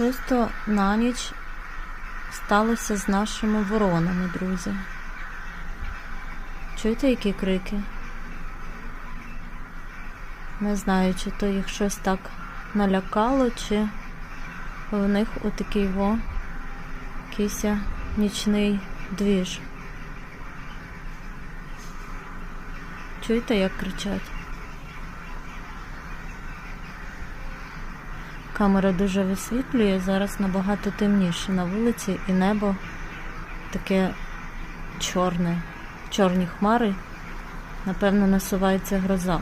Щось то на ніч сталося з нашими воронами, друзі. Чуєте, які крики? Не знаю, чи то їх щось так налякало, чи в них отакий во якийсь нічний двіж. Чуєте, як кричать? Камера дуже висвітлює, зараз набагато темніше на вулиці і небо таке чорне, чорні хмари. Напевно, насувається гроза.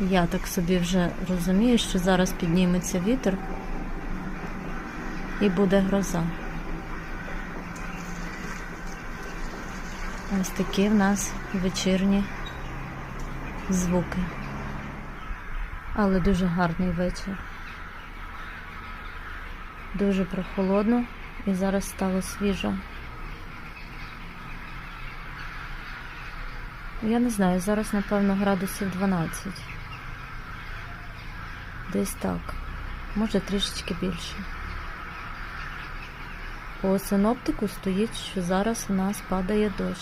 Я так собі вже розумію, що зараз підніметься вітер і буде гроза. Ось такі в нас вечірні звуки. Але дуже гарний вечір. Дуже прохолодно і зараз стало свіжо. Я не знаю, зараз, напевно, градусів 12. Десь так. Може трішечки більше. По синоптику стоїть, що зараз у нас падає дощ.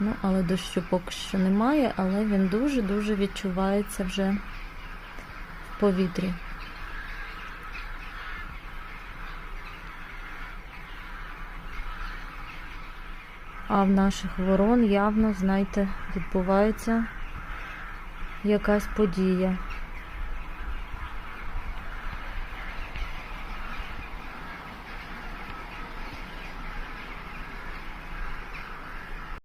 Ну, але дощу поки що немає, але він дуже-дуже відчувається вже в повітрі. А в наших ворон явно, знаєте, відбувається якась подія.